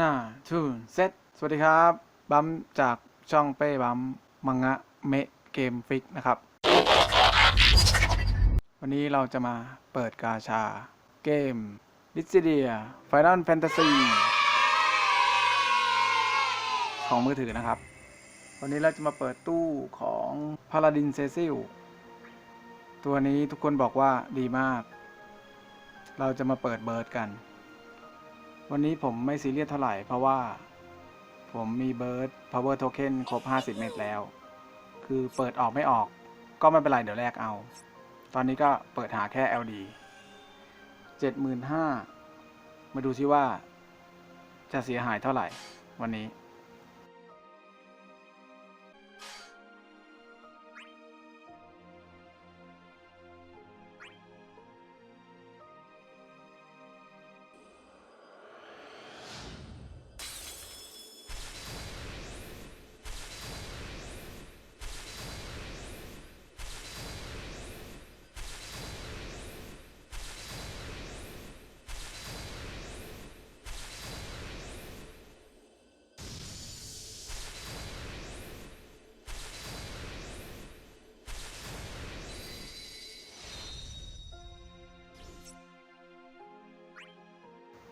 ห้าทูเซตสวัสดีครับ บัมจากช่องเป้บัมมังงะเมะเกมฟิกนะครับ วันนี้เราจะมาเปิดกาชา เกมดิสเดียไฟน a ลแฟนตาซีของมือถือนะครับ วันนี้เราจะมาเปิดตู้ของพา l าดินเซซิลตัวนี้ทุกคนบอกว่าดีมาก เราจะมาเปิดเบิร์ดกัน วันนี้ผมไม่ซีเรียสเท่าไหร่เพราะว่า ผมมีเบิร์ด power token ครบ 50 เมตรแล้ว คือเปิดออกไม่ออกก็ไม่เป็นไรเดี๋ยวแลกเอา ตอนนี้ก็เปิดหาแค่ LD 75,000 มาดูซิว่า จะเสียหายเท่าไหร่วันนี้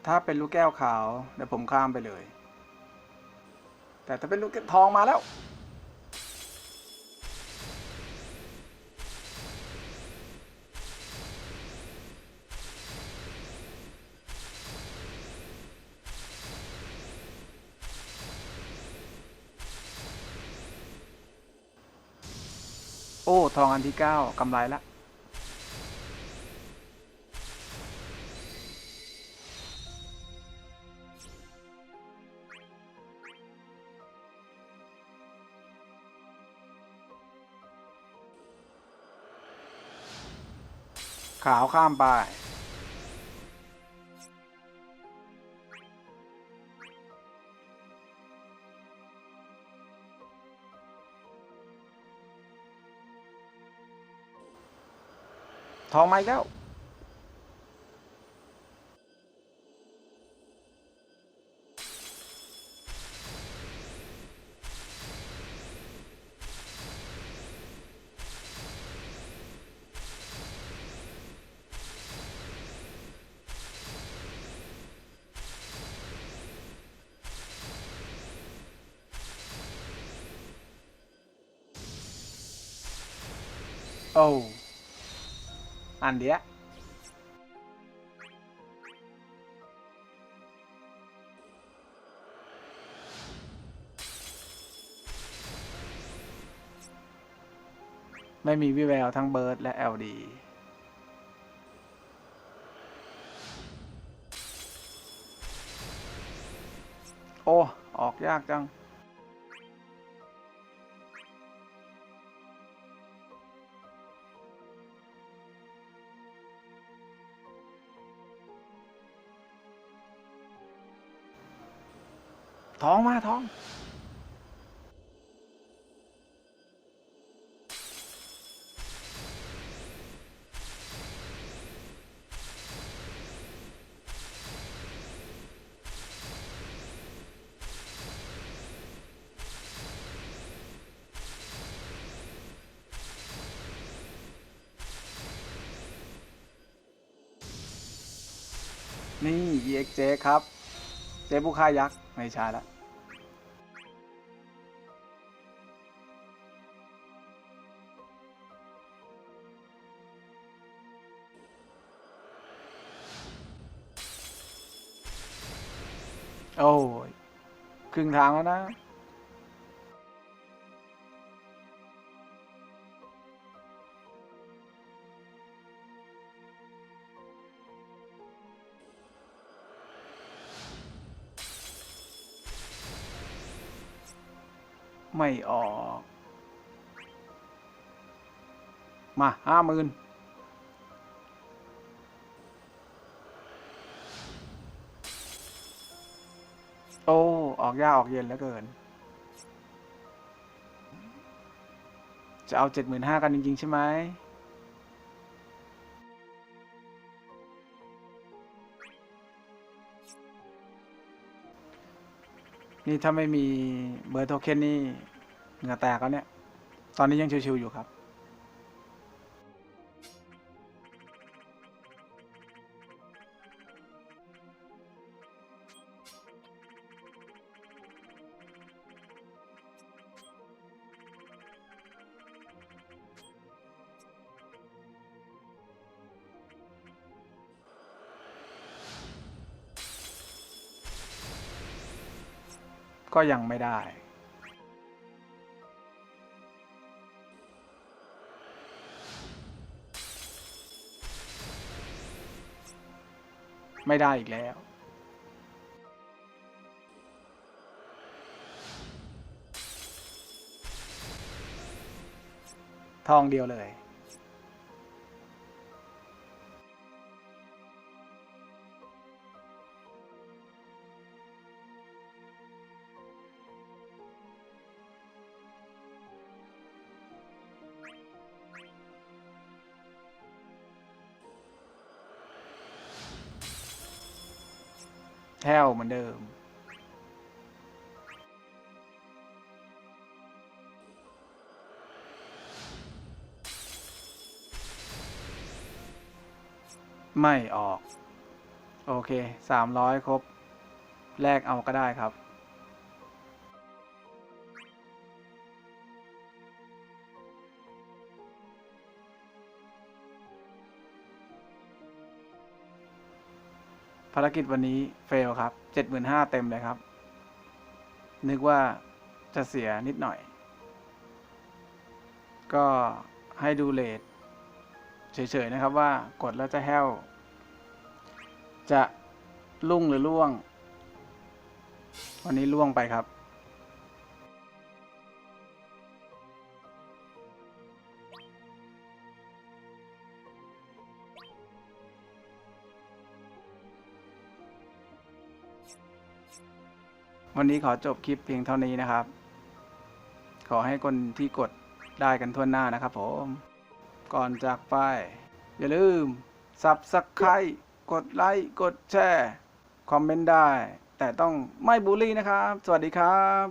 ถ้าเป็นลูกแก้วขาวเดี๋ยวผมข้ามไปเลย แต่ถ้าเป็นลูกทองมาแล้ว โอ้ ทองอันที่เก้ากำไรละ ขาวข้ามไป ทองมาอีกแล้ว โอ้อันเดียไม่มีวิแววทั้งเบิร์ดและ LD โอ้ ออกยากจัง ท้องมาท้อง นี่ EXJ ครับ เจ๊ผู้ฆ่ายักษ์ ไม่ใช่ละโอ้ยครึ่งทางแล้วนะ ไม่ออก มาห้าหมื่นโอ้ออกยากออกเย็นแล้วเกิน จะเอาเจ็ดหมื่นห้ากันจริง ๆ ใช่ไหม นี่ถ้าไม่มีเบอร์โทเค็นนี่เหงื่อแตกแล้วเนี่ย ตอนนี้ยังชิวๆอยู่ครับ ก็ยังไม่ได้ ไม่ได้อีกแล้ว ทองเดียวเลย แท่วเหมือนเดิม ไม่ออก โอเค สามร้อยครบ แลกเอาก็ได้ครับ ภารกิจวันนี้เฟลครับเจ็ดหมื่นห้าเต็มเลยครับ นึกว่าจะเสียนิดหน่อย ก็ให้ดูเลทเฉยๆนะครับว่ากดแล้วจะแห้ว จะลุ่งหรือล่วง วันนี้ล่วงไปครับ วันนี้ขอจบคลิปเพียงเท่านี้นะครับ ขอให้คนที่กดได้กันทั่วหน้านะครับผม ก่อนจากไป อย่าลืม Subscribe กดไลค์กดแชร์ คอมเมนต์ได้ แต่ต้องไม่บูลลี่นะครับ สวัสดีครับ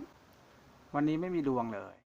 วันนี้ไม่มีดวงเลย